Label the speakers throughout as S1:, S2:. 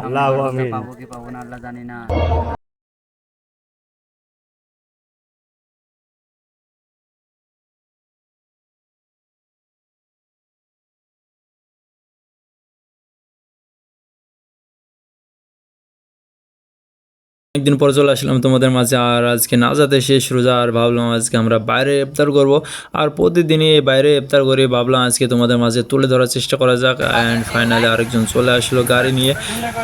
S1: আল্লাহ আমিন
S2: পাবো কি পাবো না আল্লাহ জানি না
S3: একদিন পরে চলে আসলাম তোমাদের মাঝে, আর আজকে না যাতে শেষ রোজা আর ভাবলাম আজকে আমরা বাইরে ইফতার করব। আর প্রতিদিনই বাইরে ইফতার করে, ভাবলাম আজকে তোমাদের মাঝে তুলে ধরার চেষ্টা করা যাক অ্যান্ড ফাইনালি আরেকজন চলে আসলো গাড়ি নিয়ে,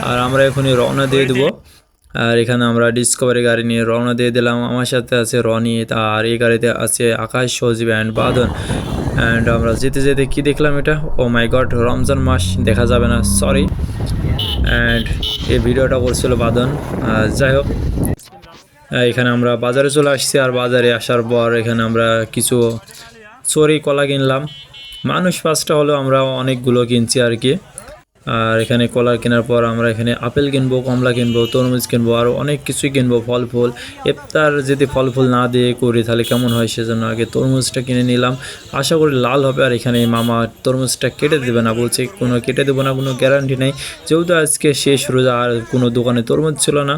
S3: আর আমরা এখনই রওনা দিয়ে দেবো। আর এখানে আমরা ডিসকভারি গাড়ি নিয়ে রওনা দিয়ে দিলাম। আমার সাথে আছে রনি আর এই গাড়িতে আছে আকাশ, সজীব অ্যান্ড বাদন। অ্যান্ড আমরা যেতে যেতে কি দেখলাম এটা? ও মাই গড রমজান মাস, দেখা যাবে না সরি অ্যান্ড এই ভিডিওটা করছিল বাদন। যাই হোক এখানে আমরা বাজারে চলে আসছি, আর বাজারে আসার পর এখানে আমরা কিছু চড়ি কলা কিনলাম। মানুষ পাঁচটা হলেও আমরা অনেকগুলো কিনছি আর কি। আর এখানে কলা কেনার পর আমরা এখানে আপেল কিনবো, কমলা কিনবো, তরমুজ কিনবো আরও অনেক কিছুই কিনবো ফল ফুল এফতার যদি ফল ফুল না দিয়ে করি, তাহলে কেমন হয় সেজন্য আগে তরমুজটা কিনে নিলাম। আশা করি লাল হবে আর এখানে মামা তরমুজটা কেটে দেবে না, বলছে কোনো কেটে দেবো না, কোনো গ্যারান্টি নেই। যেহেতু আজকে শেষ রোজা আর কোনো দোকানে তরমুজ ছিল না,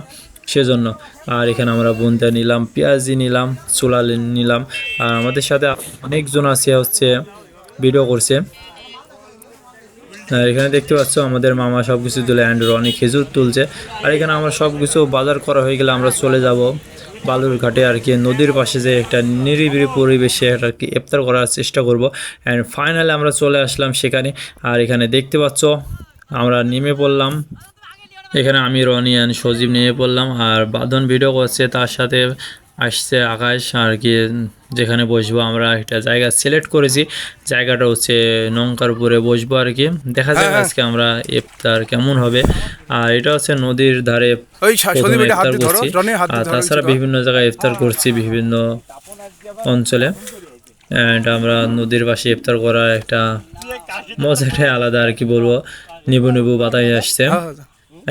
S3: সেজন্য। আর এখানে আমরা বুনতে নিলাম, পেঁয়াজি নিলাম চুলা নিলাম। আর আমাদের সাথে অনেকজন আছে, হচ্ছে ভিডিও করছে। এখানে দেখতে পাচ্ছ আমাদের মামা সব কিছু তুলে অ্যান্ড রনি খেজুর তুলছে। আর এখানে আমরা সব কিছু বাজার করা হয়ে গেলে আমরা চলে যাব বালুর ঘাটে আর কি, নদীর পাশে যে একটা নিরিবিলি পরিবেশে আর কি ইফতার করার চেষ্টা করব। অ্যান্ড ফাইনালি আমরা চলে আসলাম সেখানে। আর এখানে দেখতে পাচ্ছ, আমরা নেমে পড়লাম। এখানে আমি, রনি অ্যান্ড সজীব নেমে পড়লাম। আর বাঁধন ভিডিও করছে, তার সাথে আসছে আকাশ আর কি যেখানে বসবো আমরা একটা জায়গা সিলেক্ট করেছি। জায়গাটা হচ্ছে নৌকারপুরে বসবো আর কি। দেখা যাক আজকে আমরা ইফতার কেমন হবে। আর এটা হচ্ছে নদীর ধারে প্রথমে ইফতার করছি। আর তাছাড়া বিভিন্ন জায়গায় ইফতার করছি বিভিন্ন অঞ্চলে। অ্যান্ড আমরা নদীর পাশে ইফতার করার একটা মজাটাই আলাদা আর কি বলব। নিবু নিবু বাতাস আসছে। আর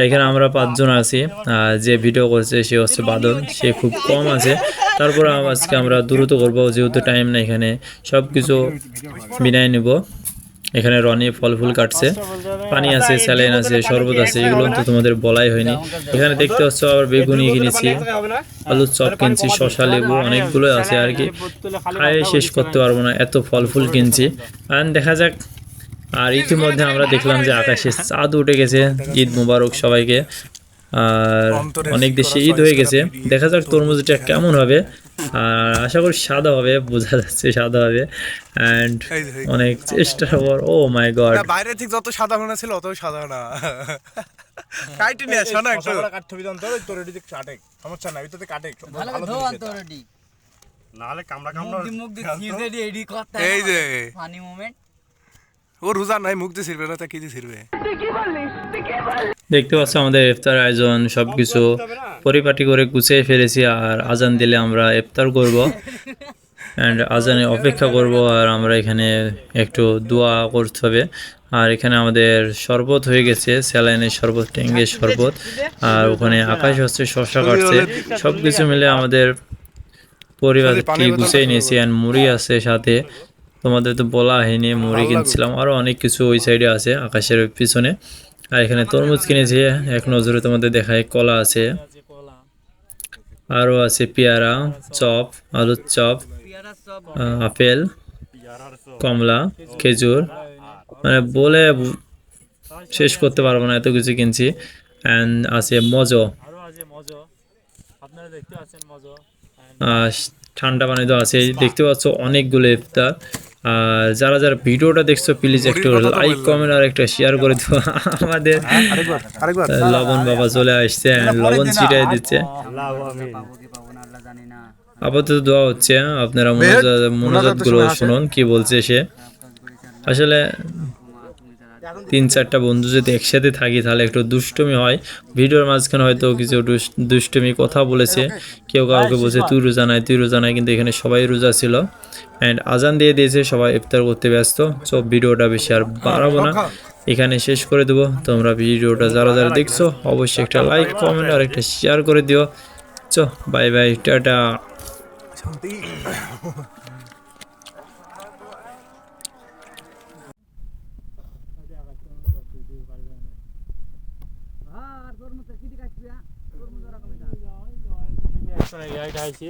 S3: এখানে আমরা পাঁচজন আছি। যে ভিডিও করছে, সে হচ্ছে বাদল। সে খুব কম আছে। তারপর আজকে আমরা দ্রুত করব, যেহেতু টাইম না এখানে। সব কিছু বিনায় নিব। এখানে রনি ফল ফুল কাটছে। পানি আছে, স্যালাইন আছে, শরবত আছে, এগুলো তো তোমাদের বলাই হয়নি। এখানে দেখতে পাচ্ছ, আবার বেগুনি কিনেছি। আলুর চপ কিনছি শশা লেবু অনেকগুলো আছে আর কি। খায় শেষ করতে পারব না, এত ফল ফুল কিনছি। আর দেখা যাক। আর ইতিমধ্যে আমরা দেখলাম যে আকাশে চাঁদ উঠে গেছে ঈদ মুবারক সবাইকে। আর অনেক দেশে ঈদ হয়ে গেছে। দেখা যাক তরমুজটা কেমন হবে। আর আশা করি সাদা হবে বোঝা যাচ্ছে সাদা হবে। অ্যান্ড। অনেক চেষ্টা পর ও মাই গড
S4: বাইরে ঠিক যত সাদা মনে ছিল অত সাদা না। কাইটি নিয়ে আসো না একটু।
S5: তোর কাটে। সমস্যা নাই ওইটাতে কাটে একটু।
S2: ভালো ধো অন্তর
S5: নাহলে কামড়া কামড়া
S2: মুখ দি চিজে এডি কথা
S4: এই যে।
S2: ফানি মোমেন্ট
S4: ও রোজা নাই মুখ দিয়ে ছিড়বে না তা কি দিয়ে ছিড়বে?
S3: দেখতে পাচ্ছ আমাদের ইফতার আয়োজন সব কিছু পরিপাটি করে গুছিয়ে ফেলেছি আর আজান দিলে আমরা ইফতার করব। অ্যান্ড আজানে অপেক্ষা করব আর আমরা এখানে একটু দোয়া করতে হবে। আর এখানে আমাদের শরবত হয়ে গেছে স্যালাইনের শরবত ট্যাঙ্গের শরবত আর ওখানে আকাশ হচ্ছে শশা কাটছে। সব কিছু মিলে আমাদের পরিবারকে গুছিয়ে নিয়েছি অ্যান্ড মুড়ি আছে সাথে। তোমাদের তো বলা হয়নি মুড়ি কিনছিলাম। আরও অনেক কিছু ওই সাইডে আছে আকাশের পিছনে। আর এখানে তরমুজ কিনেছি এক নজরে তোমাদের দেখায় কলা আছে। আরও আছে পেয়ারা চপ আলুর চপ আপেল কমলা খেজুর। মানে বলে শেষ করতে পারব না এত কিছু কিনছি। অ্যান্ড আছে মজো। আর ঠান্ডা পানি তো আছে দেখতে পাচ্ছ অনেকগুলো ইফতার। যারা যারা ভিডিওটা দেখছ প্লিজ একটু লাইক কমেন্ট আর একটা শেয়ার করে দিও। আমাদের লবণ বাবা চলে আসছে লবণ ছিটাই দিচ্ছে। আপাতত দোয়া হচ্ছে আপনারা মনোজাত মনোজাতগুলো শুনুন কি বলছে সে। আসলে তিন চারটা বন্ধু যদি একসাথে থাকি, তাহলে একটু দুষ্টমি হয়। ভিডিওর মাঝখানে হয়তো কিছু দুষ্টমি কথা বলেছে। কেউ কাউকে বলছে, তুই রোজা নাই, তুই রোজা নাই। কিন্তু এখানে সবাই রোজা ছিল। অ্যান্ড আজান দিয়ে দিয়েছে, সবাই ইফতার করতে ব্যস্ত। সো ভিডিওটা বেশি আর বাড়াবো না। এখানে শেষ করে দেবো। তোমরা ভিডিওটা যারা যারা দেখছ, অবশ্যই একটা লাইক কমেন্ট আর একটা শেয়ার করে দিও। চো bye bye tata.
S1: personally, I guys,